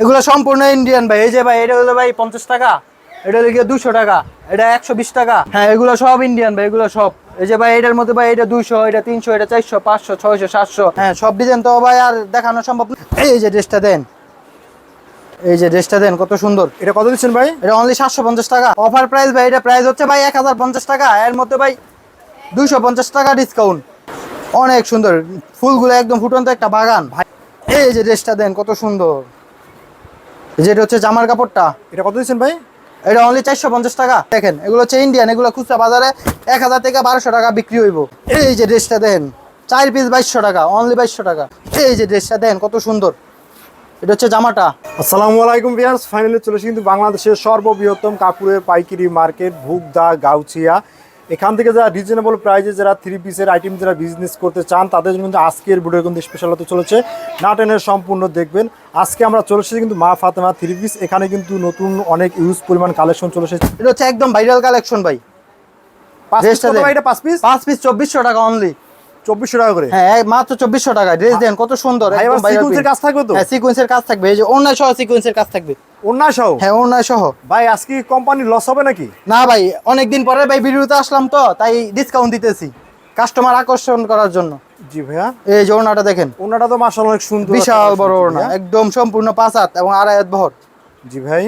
এগুলো সম্পূর্ণ ইন্ডিয়ান ভাই। এই যে ভাই এটা হলো ভাই পঞ্চাশ টাকা। এটা হলো গিয়ে দুশো টাকা। এটা একশো বিশ টাকা। হ্যাঁ এগুলো সব ইন্ডিয়ান ভাই এগুলো সব। এই যে ভাই এটার মধ্যে ভাই এটা দুইশো এটা তিনশো এটা চারশো পাঁচশো ছয়শো সাতশো। হ্যাঁ সব ডিজাইন তো ভাই আর দেখানো সম্ভব না। এই যে ড্রেসটা দেন। এই যে ড্রেসটা দেন কত সুন্দর। এটা কত দিচ্ছেন ভাই? এটা অনলি সাতশো পঞ্চাশ টাকা। অফার প্রাইস ভাই এটা প্রাইস হচ্ছে ভাই এক হাজার পঞ্চাশ টাকা। এর মধ্যে ভাই দুইশো পঞ্চাশ টাকা ডিসকাউন্ট অনেক সুন্দর। ফুলগুলো একদম ফুটন্ত একটা বাগান। ভাই এই যে ড্রেসটা দেন কত সুন্দর। যেটা হচ্ছে জামার কাপড়টা। এটা কত দিচ্ছেন ভাই? এটা অনলি চারশো পঞ্চাশ টাকা। দেখেন এগুলো হচ্ছে ইন্ডিয়ান এগুলো খুচরা বাজারে এক হাজার থেকে বারোশো টাকা বিক্রি হইব। এই যে ড্রেসটা দেন চার পিস বাইশশো টাকা অনলি বাইশশো টাকা। এই যে ড্রেসটা দেন কত সুন্দর। এটা হচ্ছে জামাটা। আসসালামু আলাইকুম ভিউয়ার্স ফাইনালি চলে এসেছি কিন্তু বাংলাদেশের সর্ববৃহত্তম কাপড়ের পাইকারি মার্কেট ভুগদা গাউছিয়া। এখান থেকে যারা রিজনেবল প্রাইসে যারা থ্রি পিসের আইটেম যারা বিজনেস করতে চান তাদের জন্য কিন্তু আজকের ভিডিও কিন্তু স্পেশাল হতে চলেছে। নাটেনের সম্পূর্ণ দেখবেন। আজকে আমরা চলে এসেছি কিন্তু মা ফাতেমা থ্রি পিস এখানে কিন্তু নতুন অনেক ইউজ পরিমাণ কালেকশন চলে এসেছে। এটা হচ্ছে একদম ভাইরাল কালেকশন ভাই। পাঁচ পিস পাঁচ পিস চব্বিশশো টাকা অনলি টাকা করে? হ্যাঁ মাত্র টাকা। ড্রেস দেন কত সুন্দর ভাই একদম আবার viral সিকুয়েন্সের print। কাজ থাকবে তো? হ্যাঁ সিকোয়েন্সের কাজ থাকবে। এই যে অন্যায় সহ সিকোয়েন্সের কাজ থাকবে। অন্য সহ হ্যাঁ সহ ভাই আজকে কোম্পানি লস হবে নাকি? না ভাই অনেকদিন পরে ভাই ভিডিওতে আসলাম তো তাই ডিসকাউন্ট দিতেছি কাস্টমার আকর্ষণ করার জন্য। জি ভাইয়া। এই যে ওনাটা দেখেন। ওনাটা তো মাসাল অনেক সুন্দর বিশাল বড় ওনা একদম সম্পূর্ণ পাঁচ হাত এবং আড়াই হাত বহর। জি ভাই।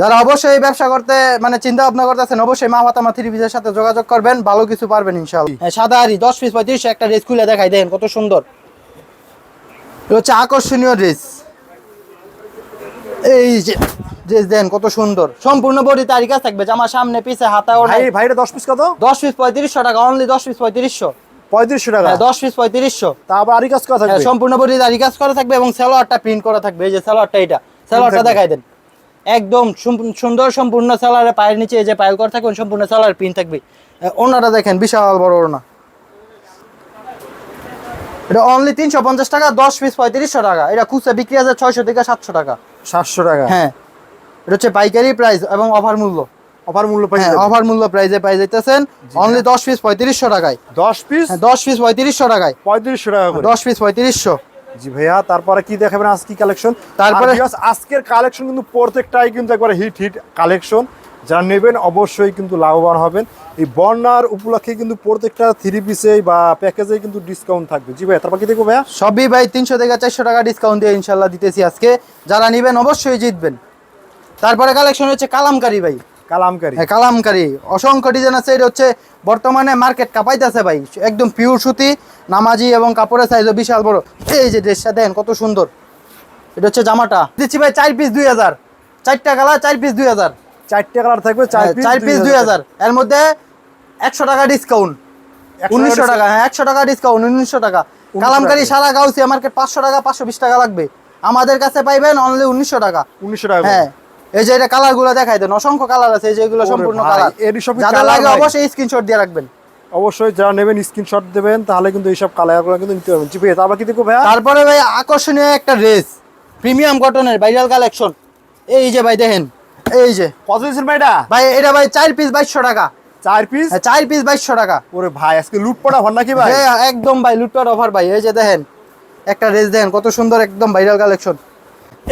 যারা অবশ্যই ব্যবসা করতে মানে চিন্তা ভাবনা করতেছেন অবশ্যই মা মাতা থ্রি পিসের সাথে যোগাযোগ করবেন ভালো কিছু পারবেন ইনশাআল্লাহ। হ্যাঁ, সাদা আরি দশ পিস পঁয়ত্রিশ একটা ড্রেস খুলে দেখাই দেন কত সুন্দর। হচ্ছে আকর্ষণীয় ড্রেস। এই যে ড্রেস দেন কত সুন্দর। সম্পূর্ণ বডি তারিকা থাকবে জামা সামনে পিছে হাতা ভাই ভাইটা দশ পিস কত? দশ পিস পঁয়ত্রিশশো টাকা অনলি দশ পিস পঁয়ত্রিশশো। পঁয়ত্রিশশো টাকা? হ্যাঁ দশ পিস পঁয়ত্রিশশো। তারপর আরি কাজ করা হ্যাঁ, থাকবে? সম্পূর্ণ বডি দাড়ি কাজ করা থাকবে এবং সালোয়ারটা প্রিন্ট করা থাকবে এই যে সালোয়ারটা এটা। সালোয়ারটা থাকবে। দেখাই দেন। একদম সুন্দর সম্পূর্ণ সালোয়ারে পায়ের নিচে যে পায়েল করা থাকবে সম্পূর্ণ সালোয়ার প্রিন্ট থাকবে। ওনাটা দেখেন বিশাল বড় ওনা এটা অনলি তিনশো পঞ্চাশ টাকা দশ পিস পঁয়ত্রিশশো টাকা। এটা খুচরা বিক্রি আছে ছয়শো থেকে সাতশো টাকা। সাতশো টাকা? হ্যাঁ। এটা হচ্ছে পাইকারি প্রাইস এবং অফার মূল্য। অফার মূল্য পাই হ্যাঁ অফার মূল্য প্রাইসে পাই যাইতেছেন অনলি দশ পিস পঁয়ত্রিশশো টাকায়। দশ পিস হ্যাঁ দশ পিস পঁয়ত্রিশশো টাকায়। পঁয়ত্রিশশো টাকা দশ পিস পঁয়ত্রিশশো। জি ভাইয়া তারপরে কি দেখাবেন আজকে কালেকশন তারপরে- আজকের কালেকশন কিন্তু প্রত্যেকটাই কিন্তু একবার হিট হিট কালেকশন যারা নেবেন অবশ্যই কিন্তু লাভবান হবেন। এই বন্যার উপলক্ষে কিন্তু প্রত্যেকটা থ্রি পিসে বা প্যাকেজে কিন্তু ডিসকাউন্ট থাকবে। জি ভাইয়া তারপর কি দেখব ভাইয়া? সবই ভাই তিনশো থেকে চারশো টাকা ডিসকাউন্ট দিয়ে ইনশাল্লাহ দিতেছি আজকে। যারা নিবেন অবশ্যই জিতবেন। তারপরে কালেকশন হচ্ছে কালামকারি ভাই। কালামকারি। হ্যাঁ কালামকারি। অসংখ্য ডিজাইন আছে এটা হচ্ছে বর্তমানে মার্কেট কাপাইতেছে ভাই। একদম পিওর সুতি নামাজি এবং কাপড়ের সাইজও বিশাল বড়। এই যে ড্রেসটা কত সুন্দর। এটা হচ্ছে জামাটা। দিচ্ছি ভাই চার পিস দুই হাজার। চারটা কালার চার পিস দুই হাজার। চারটে কালার থাকবে চার হ্যাঁ, পিস দুই হাজার। এর মধ্যে একশো টাকা ডিসকাউন্ট উনিশশো টাকা হ্যাঁ একশো টাকা ডিসকাউন্ট উনিশশো টাকা। কালামকারি সারা গাউসিয়া মার্কেট পাঁচশো টাকা পাঁচশো বিশ টাকা লাগবে। আমাদের কাছে পাইবেন অনলি উনিশশো টাকা। উনিশশো টাকা হ্যাঁ এই যে এটা কালারগুলো দেখাই দেন অসংখ্য কালার আছে এই যে সম্পূর্ণ কালার যাদের লাগে অবশ্যই স্ক্রিনশট দিয়ে রাখবেন। অবশ্যই যারা নেবেন স্ক্রিনশট দেবেন তাহলে কিন্তু এইসব কালারগুলো কিন্তু নিতে পারবেন। জি ভাইয়া তারপর কি দেখব ভাইয়া? তারপরে ভাই আকর্ষণীয় একটা ড্রেস প্রিমিয়াম কটনের ভাইরাল কালেকশন এই যে ভাই দেখেন এই যে। কত দিয়েছেন ভাই এটা? ভাই এটা ভাই চার পিস বাইশশো টাকা। চার পিস হ্যাঁ, চার পিস বাইশশো টাকা। ওরে ভাই আজকে লুট পড়া ভর নাকি ভাই? হ্যাঁ একদম ভাই লুটপাট অফার ভাই। এই যে দেখেন একটা ড্রেস দেখেন কত সুন্দর একদম ভাইরাল কালেকশন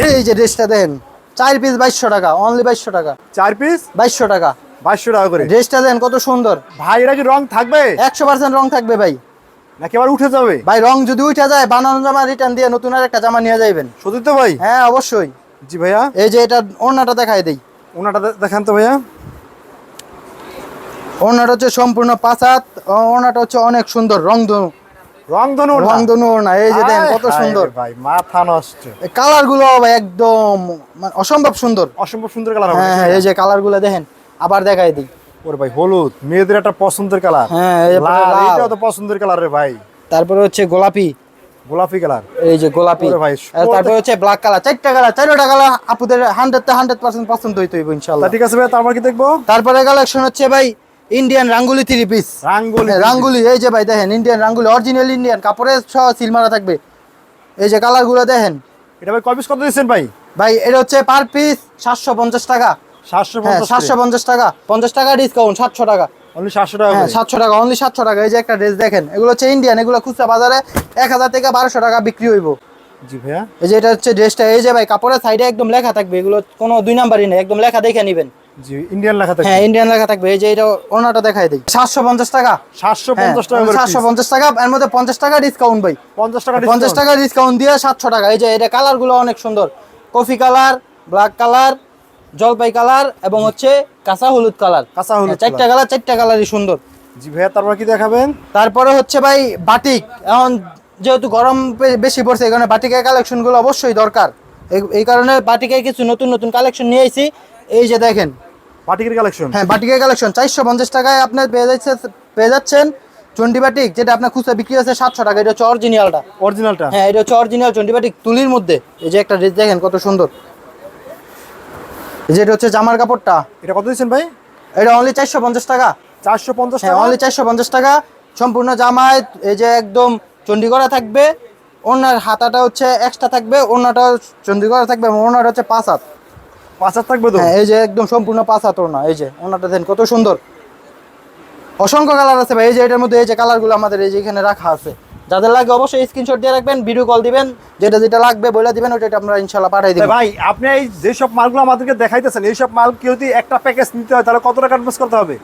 এই যে ড্রেসটা দেখেন। চার পিস বাইশশো টাকা অনলি বাইশশো টাকা। চার পিস বাইশশো টাকা। বাইশশো টাকা করে। ড্রেসটা দেন কত সুন্দর। ভাই এটা কি রং থাকবে? একশো পার্সেন্ট রং থাকবে ভাই। নাকি আবার উঠে যাবে? ভাই রং যদি উঠে যায় বানানো জামা রিটার্ন দিয়ে নতুন আর একটা জামা নিয়ে যাইবেন। সত্যি তো ভাই? হ্যাঁ অবশ্যই। জি ভাইয়া। এই যে এটা ওড়নাটা দেখাই দেই। ওনাটা দেখান তো ভাইয়া। ওড়নাটা হচ্ছে সম্পূর্ণ পাঁচাত ওড়নাটা হচ্ছে অনেক সুন্দর রং ওড়না এই যে কত সুন্দর। ভাই মাথা নষ্ট। কালারগুলো ভাই একদম মানে অসম্ভব সুন্দর। অসম্ভব সুন্দর কালার হবে হ্যাঁ হ্যাঁ এই যে কালারগুলো দেখেন আবার দেখাই দিই। ওরে ভাই হলুদ মেয়েদের একটা পছন্দের কালার। হ্যাঁ তো পছন্দের কালার রে ভাই। তারপরে হচ্ছে গোলাপি। গোলাপি কালার। এই যে গোলাপি। তারপরে হচ্ছে ব্ল্যাক কালার চারটা কালার চারটা কালার আপুদের হান্ড্রেড হান্ড্রেড পার্সেন্ট পছন্দ হইতে হইব ইনশাল্লাহ ঠিক আছে ভাই তারপর কি দেখব? তারপরে কালেকশন হচ্ছে ভাই ইন্ডিয়ান রাঙ্গুলি থ্রি পিস রাঙ্গলি রাঙ্গুলি এই যে ভাই দেখেন ইন্ডিয়ান রাঙ্গুলি অরিজিনাল ইন্ডিয়ান কাপড়ের সহ সিল মারা থাকবে। এই যে কালারগুলো দেখেন। এটা ভাই কয় পিস কত দিয়েছেন ভাই? ভাই এটা হচ্ছে পার পিস সাতশো পঞ্চাশ টাকা। সাতশো হ্যাঁ পঞ্চাশ টাকা। পঞ্চাশ টাকা ডিসকাউন্ট সাতশো টাকা। অনলি সাতশো টাকা হ্যাঁ সাতশো টাকা অনলি সাতশো টাকা। এই যে একটা ড্রেস দেখেন এগুলো হচ্ছে ইন্ডিয়ান এগুলো খুচরা বাজারে এক হাজার থেকে বারোশো টাকা বিক্রি হইব। জি ভাইয়া। এই যে এটা হচ্ছে ড্রেসটা এই যে ভাই কাপড়ের সাইডে একদম লেখা থাকবে এগুলো কোনো দুই নাম্বারই নেই একদম লেখা দেখে নেবেন। জি ইন্ডিয়ান লেখা হ্যাঁ ইন্ডিয়ান লেখা থাকবে। এই যে এটা ওনাটা দেখাই দিই। সাতশো পঞ্চাশ টাকা। সাতশো পঞ্চাশ টাকা করে সাতশো পঞ্চাশ টাকা এর মধ্যে টাকা ডিসকাউন্ট ভাই। টাকা ডিসকাউন্ট দিয়ে সাতশো টাকা। এই যে এটা কালারগুলো অনেক সুন্দর। কফি কালার ব্ল্যাক কালার জলপাই কালার এবং হচ্ছে কাঁচা হলুদ কালার কাঁচা হলুদ চারটা কালার চারটা কালারই সুন্দর। জি ভাইয়া তারপর কি দেখাবেন? তারপরে হচ্ছে ভাই বাটিক এখন যেহেতু গরম বেশি পড়ছে কারণে বাটিকের কালেকশনগুলো অবশ্যই দরকার। এই- এই কারণে বাটিকের কিছু নতুন নতুন কালেকশন নিয়ে আইছি। এই যে দেখেন পাটিকের কালেকশন হ্যাঁ বাটিকের কালেকশন চারশো পঞ্চাশ টাকায় আপনার পেয়ে যাচ্ছে পেয়ে যাচ্ছেন চন্ডি বাটিক যেটা আপনার খুচরা বিক্রি হচ্ছে সাতশো টাকা। এটা হচ্ছে অরিজিনালটা অরিজিনালটা হ্যাঁ এটা হচ্ছে অরিজিনাল চন্ডি বাটিক তুলির মধ্যে। এই যে একটা ড্রেস দেখেন কত সুন্দর। এই যে এটা হচ্ছে জামার কাপড়টা। এটা কত দিচ্ছেন ভাই? এটা অনলি চারশো পঞ্চাশ টাকা। চারশো পঞ্চাশ হ্যাঁ টাকা? অনলি চারশো পঞ্চাশ টাকা। সম্পূর্ণ জামায় এই যে একদম চন্ডি থাকবে। ওনার হাতাটা হচ্ছে এক্সট্রা থাকবে ওনাটা চন্ডি থাকবে ওনার হচ্ছে পাঁচ হাত। পাঁচ হাজার থাকবে তো? হ্যাঁ এই যে একদম সম্পূর্ণ পাঁচ হাত ওনা এই যে ওনাটা দেন কত সুন্দর। অসংখ্য কালার আছে ভাই এই যে এটার মধ্যে এই যে কালারগুলো আমাদের এই যে এখানে রাখা আছে। যাদের লাগবে অবশ্যই স্ক্রিনশট দিয়ে রাখবেন ভিডিও কল দিবেন যেটা যেটা লাগবে বলে দিবেন ওটা আমরা ইনশাল্লাহ পাঠাই তা ভাই আপনি এই যেসব মালগুলো আমাদেরকে দেখাইতেছেন এইসব মাল কি যদি একটা প্যাকেজ নিতে হয় তাহলে কত টাকা অ্যাডভান্স করতে হবে?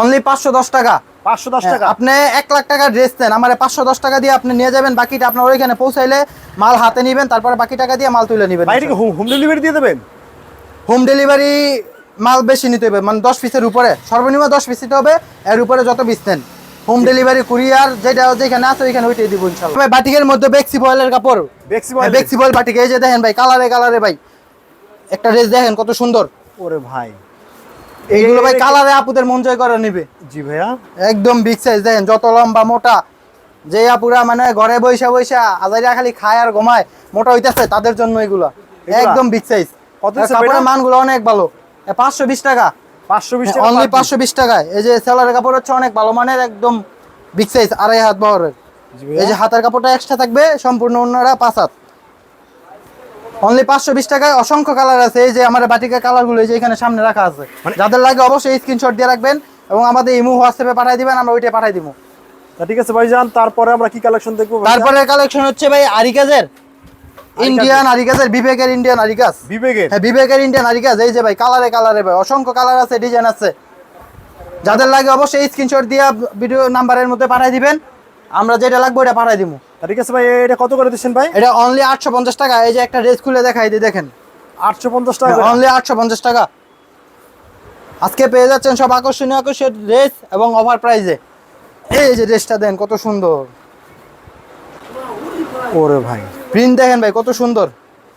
অনলি পাঁচশো দশ টাকা। পাঁচশো দশ টাকা? হ্যাঁ, আপনি এক লাখ টাকা ড্রেস দেন আমার পাঁচশো দশ টাকা দিয়ে আপনি নিয়ে যাবেন বাকিটা আপনার ওইখানে পৌঁছাইলে মাল হাতে নিবেন তারপরে বাকি টাকা দিয়ে মাল তুলে নেবেন হোম ডেলিভারি দিয়ে দেবেন? হোম ডেলিভারি মাল বেশি নিতে হবে মানে দশ পিসের উপরে। সর্বনিম্ন দশ পিস নিতে হবে এর উপরে যত পিস নেন। হোম ডেলিভারি কুরিয়ার যেটা যেখানে আছে ওইখানে ওইটাই দিব ভাই বাটিকের মধ্যে বেক্সি বয়েলের কাপড়। বেক্সি হ্যাঁ, বেক্সি বয়েল বাটিক এই যে দেখেন ভাই কালারে কালারে ভাই। একটা ড্রেস দেখেন কত সুন্দর। ওরে ভাই। এইগুলো ভাই কালারে আপুদের মন জয় করে নিবে। জি ভাইয়া। একদম বিগ সাইজ দেখেন যত লম্বা মোটা। যে আপুরা মানে ঘরে বৈশা বৈশা আজারিয়া খালি খায় আর ঘুমায় মোটা হইতেছে তাদের জন্য এগুলা। এগুলা? একদম বিগ সাইজ কত কাপড়ের মানগুলো অনেক ভালো। পাঁচশো বিশ টাকা। পাঁচশো বিশ টাকা অনলি পাঁচশো বিশ টাকায়। এই যে সেলারের কাপড় হচ্ছে অনেক ভালো মানের একদম বিগ সাইজ আড়াই হাত বহরের। এই যে হাতের কাপড়টা এক্সট্রা থাকবে সম্পূর্ণ অন্যরা পাঁচ হাত। অনলি পাঁচশো বিশ টাকায় অসংখ্য কালার আছে। এই যে আমার বাটিকের কালারগুলো এই যে এখানে সামনে রাখা আছে। মানে- যাদের লাগে অবশ্যই স্ক্রিনশট দিয়ে রাখবেন এবং আমাদের ইমো হোয়াটসঅ্যাপে পাঠিয়ে দিবেন আমরা ওইটা পাঠিয়ে দিব। তা ঠিক আছে ভাইজান তারপরে আমরা কি কালেকশন দেখব তারপরে কালেকশন হচ্ছে ভাই আরিকাজের। ইন্ডিয়ান আরিকাজের বিবেকের ইন্ডিয়ান আরিকাজ বিবেকের? হ্যাঁ বিবেকের ইন্ডিয়ান আরিকাজ এই যে ভাই কালারে কালারে ভাই অসংখ্য কালার আছে ডিজাইন আছে। যাদের লাগে অবশ্যই স্ক্রিনশট দিয়ে ভিডিও নাম্বারের মধ্যে পাঠিয়ে দিবেন। আমরা যেটা লাগবে ওটা পাঠিয়ে দিব ঠিক আছে ভাই এটা কত করে দিচ্ছেন ভাই? এটা অনলি আটশো পঞ্চাশ টাকা এই যে একটা ড্রেস খুলে দেখাই দিই দেখেন। আটশো পঞ্চাশ টাকা অনলি আটশো পঞ্চাশ টাকা। আজকে পেয়ে যাচ্ছেন সব আকর্ষণীয় আকর্ষণীয় ড্রেস এবং ওভার প্রাইজে এই যে ড্রেসটা দেন কত সুন্দর। ওরে ভাই। প্রিন্ট দেখেন ভাই কত সুন্দর।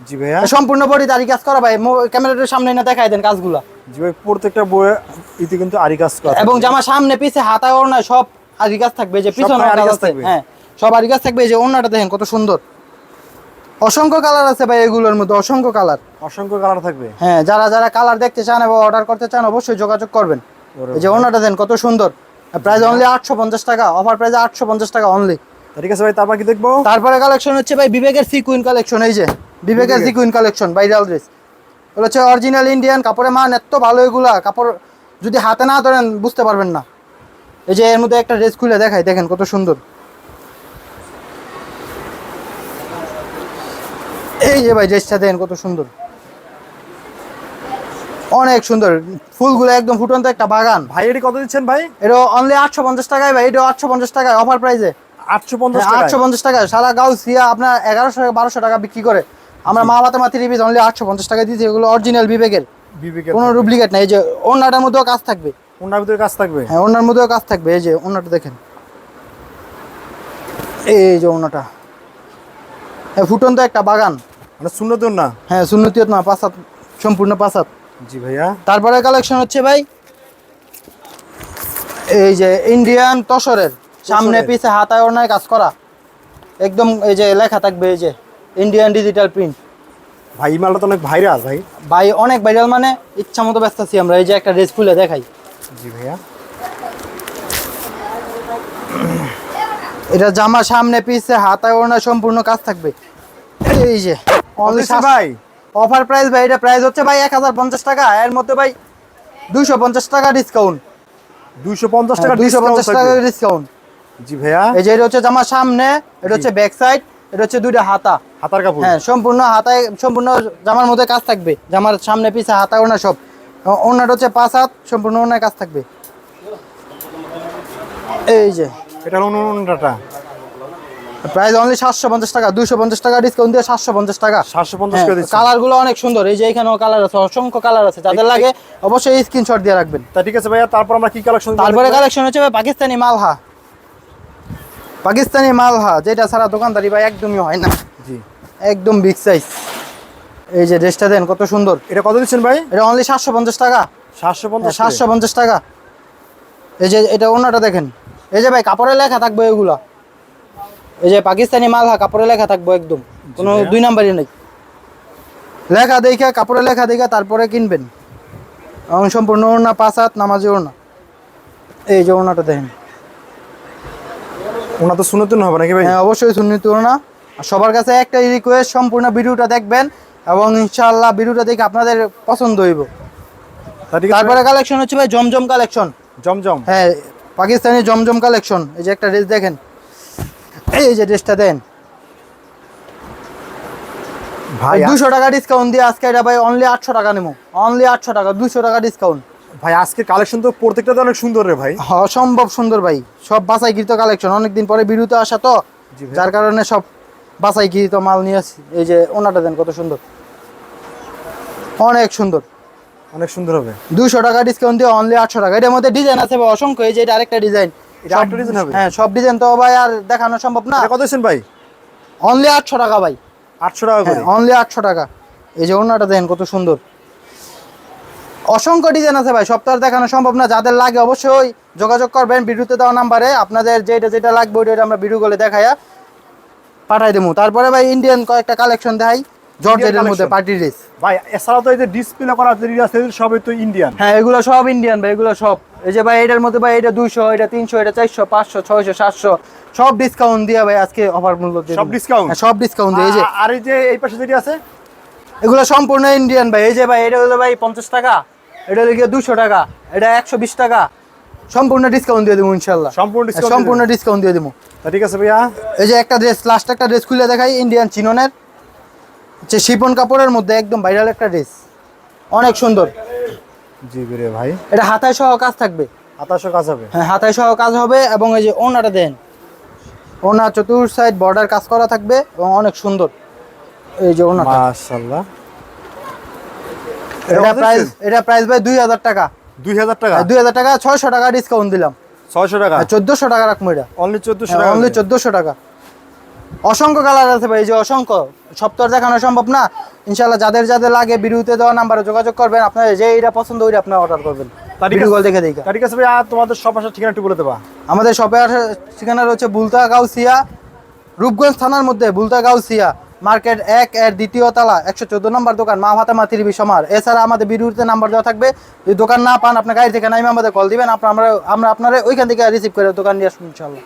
জি ভাইয়া। সম্পূর্ণ বডি তারি কাজ করা ভাই। ক্যামেরাটার সামনে না দেখাই দেন কাজগুলা। জি ভাই প্রত্যেকটা বইয়ে ইতি কিন্তু আরি কাজ করা এবং জামা সামনে পিছে হাতায় ওড়না সব আরি কাজ থাকবে। যে পিছনে আরি কাজ থাকবে। হ্যাঁ সব আরি কাজ থাকবে। এই যে ওড়নাটা দেখেন কত সুন্দর। অসংখ্য কালার আছে ভাই এগুলোর মধ্যে অসংখ্য কালার। অসংখ্য কালার থাকবে। হ্যাঁ যারা যারা কালার দেখতে চান এবং অর্ডার করতে চান অবশ্যই যোগাযোগ করবেন। এই যে ওড়নাটা দেন কত সুন্দর। প্রাইস অনলি আটশো পঞ্চাশ টাকা অফার প্রাইস আটশো পঞ্চাশ টাকা অনলি ঠিক আছে ভাই তারপর কি দেখব? তারপরে কালেকশন হচ্ছে ভাই বিবেকের সিকুইন কালেকশন এই যে। বিবেকের। সিকুইন কালেকশন ভাইরাল ড্রেস ওগুলো হচ্ছে অরিজিনাল ইন্ডিয়ান কাপড়ের মান এত ভালো এগুলা। কাপড় যদি হাতে না ধরেন বুঝতে পারবেন না। এই যে এর মধ্যে একটা ড্রেস খুলে দেখাই দেখেন কত সুন্দর। এই যে ভাই ড্রেসটা দেখেন কত সুন্দর। অনেক সুন্দর। ফুলগুলো একদম ফুটন্ত একটা বাগান। ভাই এটি কত দিচ্ছেন ভাই? এটা অনলি আটশো পঞ্চাশ টাকায় ভাই এটা আটশো পঞ্চাশ টাকায় অফার প্রাইসে আটশো পঞ্চাশ হ্যাঁ, টাকা সারা গাউসিয়া আপনার এগারোশো বারোশো টাকা বিক্রি করে। আমরা মা বাতা অনলি আটশো পঞ্চাশ টাকা দিয়েছি। এগুলো অরিজিনাল বিবেকের। কোনো ডুপ্লিকেট নাই। এই যে ওনাটার মধ্যেও কাজ থাকবে। ভিতরে কাজ থাকবে? হ্যাঁ মধ্যেও কাজ থাকবে। এই যে দেখেন। এই যে ওনাটা হ্যাঁ ফুটন্ত একটা বাগান। মানে না হ্যাঁ না পাঁচাত সম্পূর্ণ পাঁচাত জি ভাইয়া। তারপরে কালেকশন হচ্ছে ভাই এই যে ইন্ডিয়ান তসরের। সামনে। পিছে হাতায় ওড়নায় কাজ করা। একদম এই যে লেখা থাকবে এই যে ইন্ডিয়ান ডিজিটাল প্রিন্ট ভাই মালটা তো অনেক ভাইরাল ভাই। ভাই অনেক ভাইরাল মানে ইচ্ছা মতো ব্যস্ত আছি আমরা এই যে একটা ড্রেস খুলে দেখাই। জি ভাইয়া। এটা জামা সামনে পিছে হাতায় ওড়নায় সম্পূর্ণ কাজ থাকবে। এই যে ভাই? অফার প্রাইস ভাই এটা প্রাইস হচ্ছে ভাই এক হাজার পঞ্চাশ টাকা এর মধ্যে ভাই দুইশো পঞ্চাশ টাকা ডিসকাউন্ট দুইশো পঞ্চাশ টাকা দুইশো discount পঞ্চাশ টাকা ডিসকাউন্ট জি ভাইয়া। এই যে এটা হচ্ছে জামার সামনে এটা হচ্ছে ব্যাক সাইড এটা হচ্ছে দুইটা হাতা। হাতার কাপড়? হ্যাঁ সম্পূর্ণ হাতায় সম্পূর্ণ জামার মধ্যে কাজ থাকবে। জামার সামনে পিছে হাতা ওনা সব। ওনাটা হচ্ছে পাঁচ হাত সম্পূর্ণ ওনার কাজ থাকবে। এই যে। এটা অন্যটা প্রাইস অনলি সাতশো পঞ্চাশ টাকা দুশো পঞ্চাশ টাকা ডিসকাউন্ট দিয়ে সাতশো পঞ্চাশ টাকা। সাতশো পঞ্চাশ কালারগুলো অনেক সুন্দর। এই যে এখানেও কালার আছে অসংখ্য কালার আছে। যাদের লাগে অবশ্যই স্ক্রিনশট দিয়ে রাখবেন। তা ঠিক আছে ভাইয়া তারপর আমরা কি কালেকশন তারপরে কালেকশন হচ্ছে পাকিস্তানি মালহা। পাকিস্তানি মালহা যেটা ছাড়া দোকানদারি ভাই একদমই হয় না। জি। একদম বিগ সাইজ এই যে ড্রেসটা দেন কত সুন্দর। এটা কত দিচ্ছেন ভাই? এটা অনলি সাতশো পঞ্চাশ টাকা। সাতশো পঞ্চাশ সাতশো পঞ্চাশ টাকা। এই যে এটা অন্যটা দেখেন। এই যে ভাই কাপড়ে লেখা থাকবে এগুলা। এই যে পাকিস্তানি মালহা কাপড়ে লেখা থাকব একদম। কোনো দুই নাম্বারই নেই। লেখা দেখে কাপড়ে লেখা দেখে তারপরে কিনবেন। এবং সম্পূর্ণ ওড়না পাঁচ হাত নামাজি ওড়না। এই যে ওড়নাটা দেখেন। ওনা তো শুনতে হবে নাকি ভাই? হ্যাঁ অবশ্যই সুন্নিত ওড়না আর সবার কাছে একটাই রিকোয়েস্ট সম্পূর্ণ ভিডিওটা দেখবেন এবং ইনশাআল্লাহ ভিডিওটা দেখে আপনাদের পছন্দ হইব। তারপরে কালেকশন হচ্ছে ভাই জমজম কালেকশন জমজম? হ্যাঁ পাকিস্তানি জমজম কালেকশন এই যে একটা ড্রেস দেখেন। এই যে ড্রেসটা দেন। ভাই দুশো টাকা ডিসকাউন্ট দিয়ে আজকে এটা ভাই অনলি আটশো টাকা নেব। অনলি আটশো টাকা দুশো টাকা ডিসকাউন্ট ভাই আজকে কালেকশন তো প্রত্যেকটা তো অনেক সুন্দর রে ভাই। অসম্ভব সুন্দর ভাই। সব বাছাইকৃত কালেকশন অনেকদিন পরে বিরুতে আসা তো। যার কারণে সব বাছাইকৃত মাল নিয়ে আসছি। এই যে ওনাটা দেন কত সুন্দর। অনেক সুন্দর। অনেক সুন্দর হবে। দুশো টাকা ডিসকাউন্ট দিয়ে অনলি আটশো টাকা। এটার মধ্যে ডিজাইন আছে ভাই অসংখ্য। এই যে এটা আরেকটা ডিজাইন হ্যাঁ সব ডিজাইন তো ভাই আর দেখানো সম্ভব না। কত ভাই? অনলি আটশো টাকা ভাই। আটশো টাকা অনলি আটশো টাকা। এই যে ওনাটা দেন কত সুন্দর। অসংখ্য ডিজাইন আছে ভাই সপ্তাহ দেখানো সম্ভব না যাদের লাগে অবশ্যই যোগাযোগ করবেন ভিডিওতে দেওয়া নাম্বারে। আপনাদের যেটা যেটা লাগবে ওইটা আমরা ভিডিও করে দেখাইয়া পাঠাই দেবো তারপরে ভাই ইন্ডিয়ান কয়েকটা কালেকশন দেখাই জর্জেটের মধ্যে পার্টি ড্রেস ভাই এছাড়াও তো এই যে ডিসপ্লে করা যে আছে সবই তো ইন্ডিয়ান হ্যাঁ এগুলো সব ইন্ডিয়ান ভাই এগুলো সব। এই যে ভাই এটার মধ্যে ভাই এটা দুইশো এটা তিনশো এটা চারশো পাঁচশো ছয়শো সাতশো সব ডিসকাউন্ট দিয়ে ভাই আজকে অফার মূল্য দিয়ে সব। হ্যাঁ, ডিসকাউন্ট দিয়ে এই যে আর এই যে এই পাশে যেটি আছে? এগুলো সম্পূর্ণ ইন্ডিয়ান ভাই এই যে ভাই এটা হলো ভাই পঞ্চাশ টাকা। এটা লিখে দুশো টাকা এটা একশো বিশ টাকা। সম্পূর্ণ ডিসকাউন্ট দিয়ে দেবো ইনশাল্লাহ সম্পূর্ণ সম্পূর্ণ ডিসকাউন্ট দিয়ে দেবো। ঠিক আছে ভাইয়া। এই যে একটা ড্রেস লাস্ট একটা ড্রেস খুলে দেখাই ইন্ডিয়ান চিননের হচ্ছে শিপন কাপড়ের মধ্যে একদম ভাইরাল একটা ড্রেস অনেক সুন্দর। জি রে ভাই। এটা হাতায় সহ কাজ থাকবে। আতাশো কাজ হবে? হ্যাঁ হাতায় সহ কাজ হবে এবং এই যে ওনাটা দেন। ওনা চতুর সাইড বর্ডার কাজ করা থাকবে এবং অনেক সুন্দর। এই যে ওনাটা। মাশাআল্লাহ। এটা প্রাইস এটা প্রাইস ভাই দুই হাজার টাকা। দুই হাজার টাকা? দুই হাজার টাকা ছয়শো টাকা ডিসকাউন্ট দিলাম। ছয়শো টাকা? চোদ্দশো টাকা রাখব এটা। অনলি চোদ্দশো টাকা অনলি চোদ্দশো টাকা। অসংখ্য কালার আছে ভাই যে অসংখ্য। সপ্তাহ দেখানো সম্ভব না। ইনশাল্লাহ যাদের যাদের লাগে বিরুতে দেওয়া নাম্বারে যোগাযোগ করবেন। আপনার যে এইটা পছন্দ ওইটা আপনার অর্ডার করবেন। তারিখ ভিডিও দেখে দেখে। ঠিক আছে ভাইয়া তোমাদের সব আসার ঠিকানা একটু বলে দেবা। আমাদের শপে আসার ঠিকানা রয়েছে বুলতা গাউসিয়া রূপগঞ্জ থানার মধ্যে বুলতা গাউসিয়া মার্কেট এক এর দ্বিতীয় তলা, একশো চোদ্দ নম্বর দোকান, মা ভাতা মা তিরিবি সমার। এছাড়া আমাদের বিরুদ্ধে নাম্বার দেওয়া থাকবে। যদি দোকান না পান আপনার গাড়ি থেকে নাইমে আমাদের কল দিবেন। আপনার আমরা আমরা আপনারা ওইখান থেকে রিসিভ করে দোকান নিয়ে আসব ইনশাল্লাহ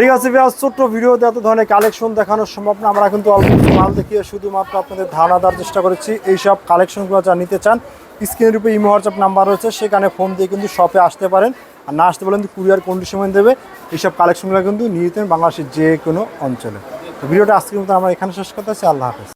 ঠিক আছে ভাইয়া ছোট্ট ভিডিওতে এত ধরনের কালেকশন দেখানো সম্ভব না। আমরা কিন্তু অল্প মাল দেখিয়ে শুধুমাত্র আপনাদের ধারণা দেওয়ার চেষ্টা করেছি। এইসব কালেকশনগুলো যা নিতে চান স্ক্রিনের উপরে ইমো হোয়াটসঅ্যাপ নাম্বার রয়েছে। সেখানে ফোন দিয়ে কিন্তু শপে আসতে পারেন। আর না আসতে পারলে কিন্তু কুরিয়ার কন্ডিশন দেবে। এইসব কালেকশনগুলো কিন্তু নিয়ে যেতেন বাংলাদেশের যে কোনো অঞ্চলে। ভিডিওটা আজকের মতো আমরা এখানে শেষ করতে আল্লাহ হাফেজ।